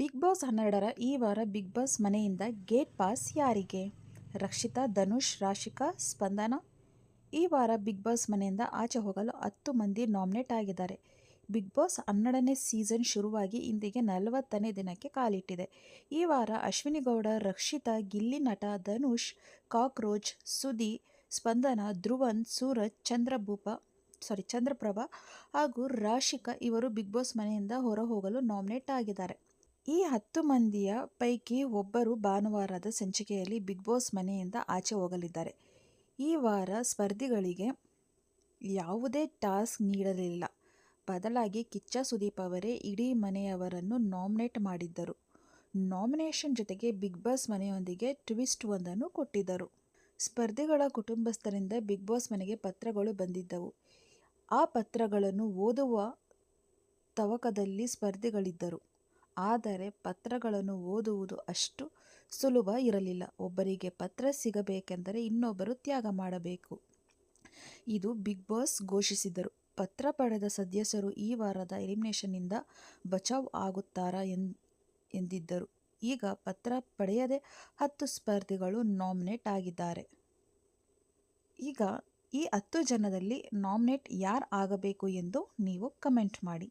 Big boss ಹನ್ನೆರಡರ ಈ ವಾರ ಬಿಗ್ ಬಾಸ್ ಮನೆಯಿಂದ ಗೇಟ್ ಪಾಸ್ ಯಾರಿಗೆ? ರಕ್ಷಿತಾ, ಧನುಷ್, ರಾಶಿಕಾ, ಸ್ಪಂದನ? ಈ ವಾರ ಬಿಗ್ ಬಾಸ್ ಮನೆಯಿಂದ ಆಚೆ ಹೋಗಲು ಹತ್ತು ಮಂದಿ ನಾಮಿನೇಟ್ ಆಗಿದ್ದಾರೆ. ಬಿಗ್ ಬಾಸ್ ಹನ್ನೆರಡನೇ ಸೀಸನ್ ಶುರುವಾಗಿ ಇಂದಿಗೆ ನಲವತ್ತನೇ ದಿನಕ್ಕೆ ಕಾಲಿಟ್ಟಿದೆ. ಈ ವಾರ ಅಶ್ವಿನಿ ಗೌಡ ರಕ್ಷಿತಾ, ಗಿಲ್ಲಿ ನಟ, ಧನುಷ್, ಕಾಕ್ರೋಚ್ ಸುದಿ ಸ್ಪಂದನ, ಧ್ರುವನ್, ಸೂರಜ್, ಚಂದ್ರಭೂಪ ಸಾರಿ ಚಂದ್ರಪ್ರಭಾ ಹಾಗೂ ರಾಶಿಕಾ ಇವರು ಬಿಗ್ ಬಾಸ್ ಮನೆಯಿಂದ ಹೊರ ಹೋಗಲು ನಾಮಿನೇಟ್ ಆಗಿದ್ದಾರೆ. ಈ ಹತ್ತು ಮಂದಿಯ ಪೈಕಿ ಒಬ್ಬರು ಭಾನುವಾರದ ಸಂಚಿಕೆಯಲ್ಲಿ ಬಿಗ್ ಬಾಸ್ ಮನೆಯಿಂದ ಆಚೆ ಹೋಗಲಿದ್ದಾರೆ. ಈ ವಾರ ಸ್ಪರ್ಧಿಗಳಿಗೆ ಯಾವುದೇ ಟಾಸ್ಕ್ ನೀಡಲಿಲ್ಲ. ಬದಲಾಗಿ ಕಿಚ್ಚ ಸುದೀಪ್ ಅವರೇ ಇಡೀ ಮನೆಯವರನ್ನು ನಾಮಿನೇಟ್ ಮಾಡಿದ್ದರು. ನಾಮಿನೇಷನ್ ಜೊತೆಗೆ ಬಿಗ್ ಬಾಸ್ ಮನೆಯೊಂದಿಗೆ ಟ್ವಿಸ್ಟ್ ಒಂದನ್ನು ಕೊಟ್ಟಿದ್ದರು. ಸ್ಪರ್ಧಿಗಳ ಕುಟುಂಬಸ್ಥರಿಂದ ಬಿಗ್ ಬಾಸ್ ಮನೆಗೆ ಪತ್ರಗಳು ಬಂದಿದ್ದವು. ಆ ಪತ್ರಗಳನ್ನು ಓದುವ ತವಕದಲ್ಲಿ ಸ್ಪರ್ಧಿಗಳಿದ್ದರು. ಆದರೆ ಪತ್ರಗಳನ್ನು ಓದುವುದು ಅಷ್ಟು ಸುಲಭ ಇರಲಿಲ್ಲ. ಒಬ್ಬರಿಗೆ ಪತ್ರ ಸಿಗಬೇಕೆಂದರೆ ಇನ್ನೊಬ್ಬರು ತ್ಯಾಗ ಮಾಡಬೇಕು. ಇದು ಬಿಗ್ ಬಾಸ್ ಘೋಷಿಸಿದರು. ಪತ್ರ ಪಡೆದ ಸದಸ್ಯರು ಈ ವಾರದ ಎಲಿಮಿನೇಷನ್ನಿಂದ ಬಚಾವ್ ಆಗುತ್ತಾರಾ ಎಂದಿದ್ದರು. ಈಗ ಪತ್ರ ಪಡೆಯದೆ ಹತ್ತು ಸ್ಪರ್ಧಿಗಳು ನಾಮಿನೇಟ್ ಆಗಿದ್ದಾರೆ. ಈಗ ಈ ಹತ್ತು ಜನದಲ್ಲಿ ನಾಮಿನೇಟ್ ಯಾರು ಆಗಬೇಕು ಎಂದು ನೀವು ಕಮೆಂಟ್ ಮಾಡಿ.